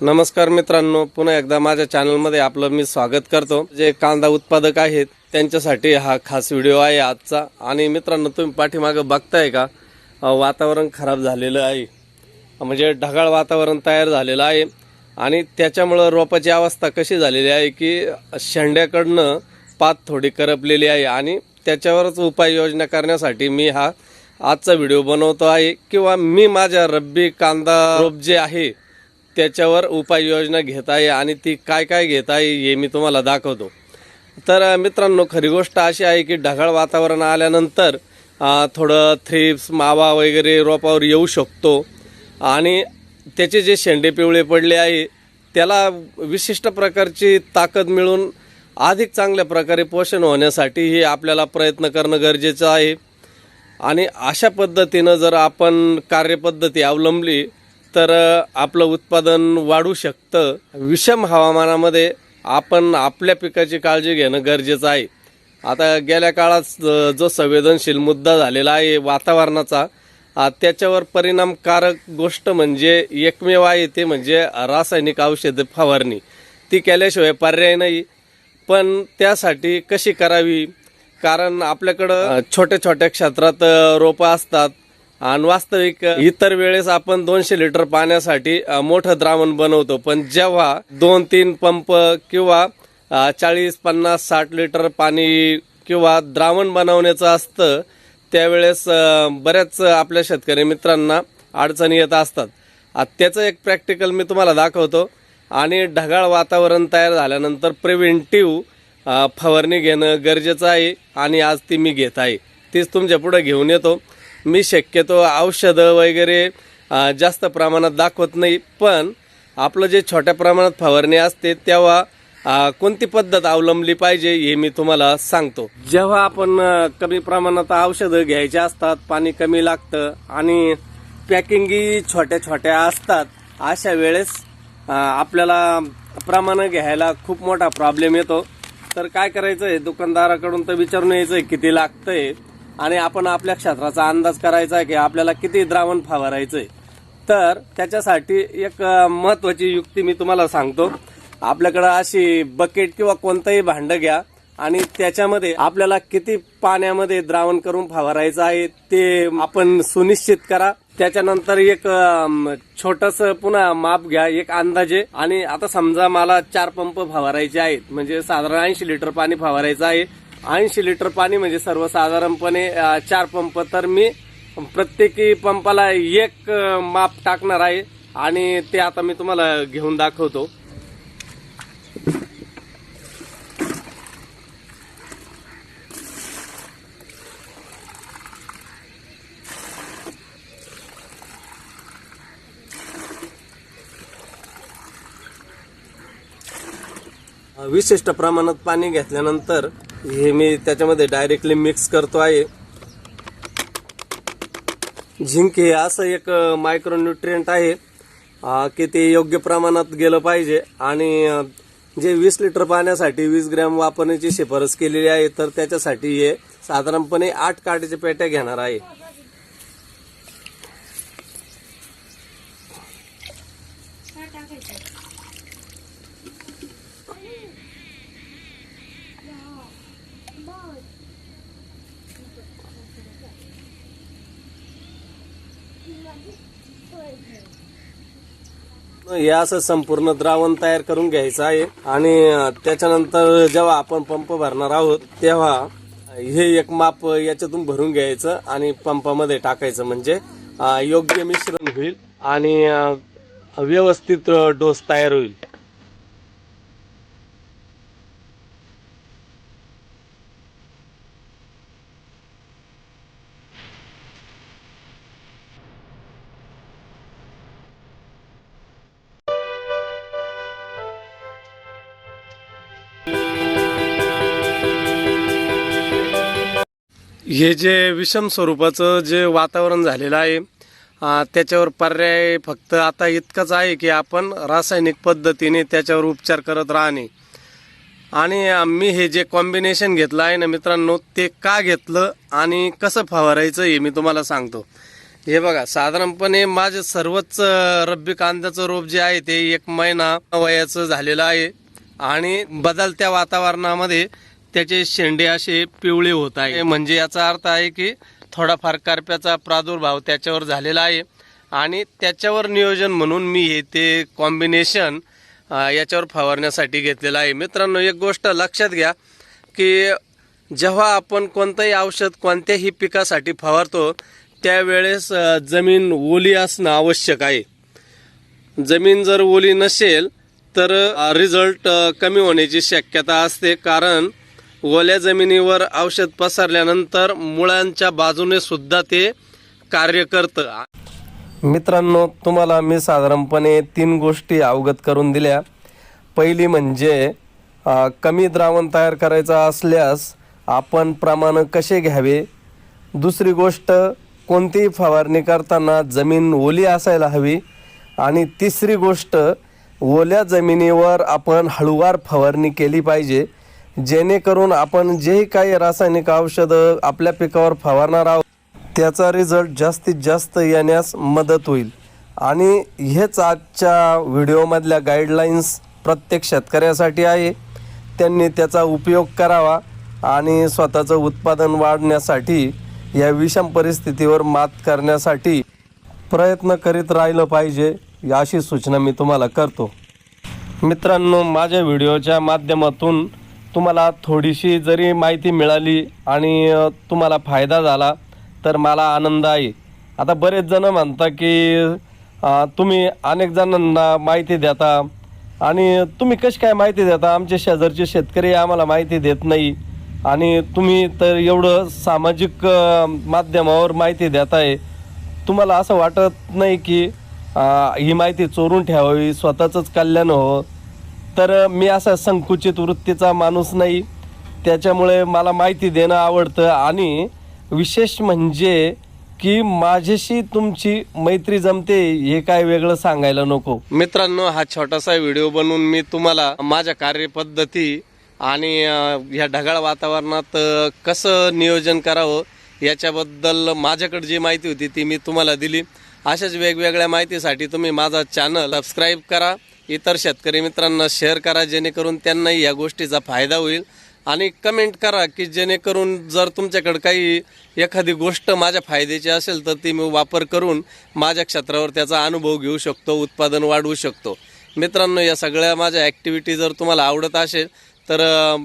नमस्कार मित्रांनो पुन्हा एकदा माझ्या चॅनलमध्ये आपलं मी स्वागत करतो. जे कांदा उत्पादक आहेत त्यांच्यासाठी हा खास व्हिडिओ आहे आजचा. आणि मित्रांनो तुम्ही पाठीमागं बघताय का? वातावरण खराब झालेलं आहे. म्हणजे ढगाळ वातावरण तयार झालेलं आहे. आणि त्याच्यामुळं रोपाची अवस्था कशी झालेली आहे की शेंड्याकडनं पात थोडी करपलेली आहे. आणि त्याच्यावरच उपाययोजना करण्यासाठी मी हा आजचा व्हिडिओ बनवतो आहे. किंवा मी माझ्या रब्बी कांदा रोप जे आहे त्याच्यावर उपाययोजना घेता येईल आणि ती काय काय घेता येईल हे मी तुम्हाला दाखवतो. तर मित्रांनो खरी गोष्ट अशी आहे की ढगाळ वातावरण आल्यानंतर थोडं थ्रिप्स मावा वगैरे रोपावर येऊ शकतो. आणि त्याचे जे शेंडे पिवळे पडले आहे त्याला विशिष्ट प्रकारची ताकद मिळून अधिक चांगल्या प्रकारे पोषण होण्यासाठी हे आपल्याला प्रयत्न करणं गरजेचं आहे. आणि अशा पद्धतीनं जर आपण कार्यपद्धती अवलंबली तर आपलं उत्पादन वाढू शकतं. विषम हवामानामध्ये आपण आपल्या पिकाची काळजी घेणं गरजेचं आहे. आता गेल्या काळात जो संवेदनशील मुद्दा झालेला आहे वातावरणाचा त्याच्यावर परिणामकारक गोष्ट म्हणजे एकमेव आहे ते म्हणजे रासायनिक औषध फवारणी. ती केल्याशिवाय पर्याय नाही. पण त्यासाठी कशी करावी? कारण आपल्याकडं छोट्या छोट्या क्षेत्रात रोपं असतात. आणि वास्तविक इतर वेळेस आपण दोनशे लिटर पाण्यासाठी मोठं द्रावण बनवतो. पण जेव्हा दोन तीन पंप किंवा चाळीस पन्नास साठ लिटर पाणी किंवा द्रावण बनवण्याचं असतं त्यावेळेस बऱ्याच आपल्या शेतकरी मित्रांना अडचणी येत असतात. त्याचं एक प्रॅक्टिकल मी तुम्हाला दाखवतो. आणि ढगाळ वातावरण तयार झाल्यानंतर प्रिव्हेंटिव्ह फवारणी घेणं गरजेचं आहे आणि आज ती मी घेत आहे. तीच तुमच्यापुढे घेऊन येतो. मी शक्यतो औषधं वगैरे जास्त प्रमाणात दाखवत नाही पण आपलं जे छोट्या प्रमाणात फवारणी असते तेव्हा कोणती पद्धत अवलंबली पाहिजे हे मी तुम्हाला सांगतो. जेव्हा आपण कमी प्रमाणात औषधं घ्यायची असतात पाणी कमी लागतं आणि पॅकिंगही छोट्या छोट्या असतात अशा वेळेस आपल्याला प्रमाण घ्यायला खूप मोठा प्रॉब्लेम येतो. तर काय करायचं आहे दुकानदाराकडून तर विचारून यायचं आहे किती लागतंय? आणि आपण आपल्या क्षेत्राचा अंदाज करायचा आहे की आपल्याला किती द्रावण फवारायचंय. तर त्याच्यासाठी एक महत्त्वाची महत्वाची युक्ती मी तुम्हाला सांगतो. आपल्याकडं अशी बकेट किंवा कोणतंही भांडं घ्या आणि त्याच्यामध्ये आपल्याला किती पाण्यामध्ये द्रावण करून फवारायचं आहे ते आपण सुनिश्चित करा. त्याच्यानंतर एक छोटस पुन्हा माप घ्या एक अंदाजे. आणि आता समजा मला चार पंप फवारायचे आहेत म्हणजे साधारण ऐंशी लिटर पाणी फवारायचं आहे. ऐंशी लिटर पाणी म्हणजे सर्वसाधारणपणे चार पंप. तर मी प्रत्येकी पंपाला एक माप टाकणार आहे आणि ते आता मी तुम्हाला घेऊन दाखवतो. विशिष्ट प्रमाणात पाणी घेतल्यानंतर हे मी त्याच्यामध्ये डायरेक्टली मिक्स करतो आहे. झिंक हे असं एक मायक्रोन्युट्रियंट आहे की ते योग्य प्रमाणात गेलं पाहिजे. आणि जे वीस लिटर पाण्यासाठी वीस ग्रॅम वापरण्याची शिफारस केलेली आहे तर त्याच्यासाठी हे साधारणपणे आठ काट्याच्या पेट्या घेणार आहे. हे असं संपूर्ण द्रावण तयार करून घ्यायचं आहे. आणि त्याच्यानंतर जेव्हा आपण पंप भरणार आहोत तेव्हा हे एक माप याच्यातून भरून घ्यायचं आणि पंपामध्ये टाकायचं म्हणजे योग्य मिश्रण होईल आणि व्यवस्थित डोस तयार होईल. हे जे विषम स्वरूपाचं जे वातावरण झालेलं आहे त्याच्यावर पर्याय फक्त आता इतकंच आहे की आपण रासायनिक पद्धतीने त्याच्यावर उपचार करत राहणे. आणि मी हे जे कॉम्बिनेशन घेतलं आहे ना मित्रांनो ते का घेतलं आणि कसं फवारायचं हे मी तुम्हाला सांगतो. हे बघा साधारणपणे माझे सर्वच रब्बी कांद्याचं रोप जे आहे ते एक महिना वयाचं झालेलं आहे. आणि बदलत्या वातावरणामध्ये त्याचे शेंडे असे पिवळे होत आहे. म्हणजे याचा अर्थ आहे की थोडाफार करप्याचा प्रादुर्भाव त्याच्यावर झालेला आहे. आणि त्याच्यावर नियोजन म्हणून मी हे ते कॉम्बिनेशन याच्यावर फवारण्यासाठी घेतलेलं आहे. मित्रांनो एक गोष्ट लक्षात घ्या की जेव्हा आपण कोणतंही औषध कोणत्याही पिकासाठी फवारतो त्यावेळेस जमीन ओली असणं आवश्यक आहे. जमीन जर ओली नसेल तर रिझल्ट कमी होण्याची शक्यता असते. कारण ओल्या जमिनीवर औषध पसरल्यानंतर मुळांच्या बाजूने सुद्धा ते कार्य करतं. मित्रांनो तुम्हाला मी साधारणपणे तीन गोष्टी अवगत करून दिल्या. पहिली म्हणजे कमी द्रावण तयार करायचं असल्यास आपण प्रमाण कसे घ्यावे? दुसरी गोष्ट कोणतीही फवारणी करताना जमीन ओली असायला हवी. आणि तिसरी गोष्ट ओल्या जमिनीवर आपण हळूवार फवारणी केली पाहिजे. जेणेकरून आपण जेही काही रासायनिक औषधं आपल्या पिकावर फवारणार आहोत त्याचा रिझल्ट जास्तीत जास्त येण्यास मदत होईल. आणि हेच आजच्या व्हिडिओमधल्या गाईडलाईन्स प्रत्येक शेतकऱ्यासाठी आहे. त्यांनी त्याचा उपयोग करावा आणि स्वतःचं उत्पादन वाढण्यासाठी या विषम परिस्थितीवर मात करण्यासाठी प्रयत्न करीत राहिलं पाहिजे अशी सूचना मी तुम्हाला करतो. मित्रांनो माझ्या व्हिडिओच्या माध्यमातून तुम्हाला थोडीशी जरी माहिती मिळाली आणि तुम्हाला फायदा झाला तर मला आनंद आहे. आता बरेच जण म्हणता की तुम्ही अनेक जणांना माहिती देता आणि तुम्ही कशी काय माहिती देता? आमचे शेजारचे शेतकरी आम्हाला माहिती देत नाही आणि तुम्ही तर एवढं सामाजिक माध्यमावर माहिती देताय. तुम्हाला असं वाटत नाही की ही माहिती चोरून ठेवावी स्वतःचंच कल्याण हो तर मी असा संकुचित वृत्तीचा माणूस नाही. त्याच्यामुळे मला माहिती देणं आवडतं आणि विशेष म्हणजे की माझ्याशी तुमची मैत्री जमते हे काय वेगळं सांगायला नको. मित्रांनो हा छोटासा व्हिडिओ बनवून मी तुम्हाला माझ्या कार्यपद्धती आणि ह्या ढगाळ वातावरणात कसं नियोजन करावं याच्याबद्दल माझ्याकडे जी माहिती होती ती मी तुम्हाला दिली. अशाच वेगवेगळ्या माहितीसाठी तुम्ही माझा चॅनल सबस्क्राईब करा. इतर शेतकरी मित्रांना शेअर करा जेणेकरून त्यांनाही या गोष्टीचा फायदा होईल. आणि कमेंट करा की जेणेकरून जर तुमच्याकडं काही एखादी गोष्ट माझ्या फायद्याची असेल तर ती मी वापर करून माझ्या क्षेत्रावर त्याचा अनुभव घेऊ शकतो उत्पादन वाढवू शकतो. मित्रांनो या सगळ्या माझ्या ॲक्टिव्हिटी जर तुम्हाला आवडत असेल तर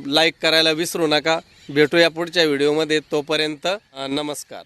लाईक करायला विसरू नका. भेटूया पुढच्या व्हिडिओमध्ये तोपर्यंत नमस्कार.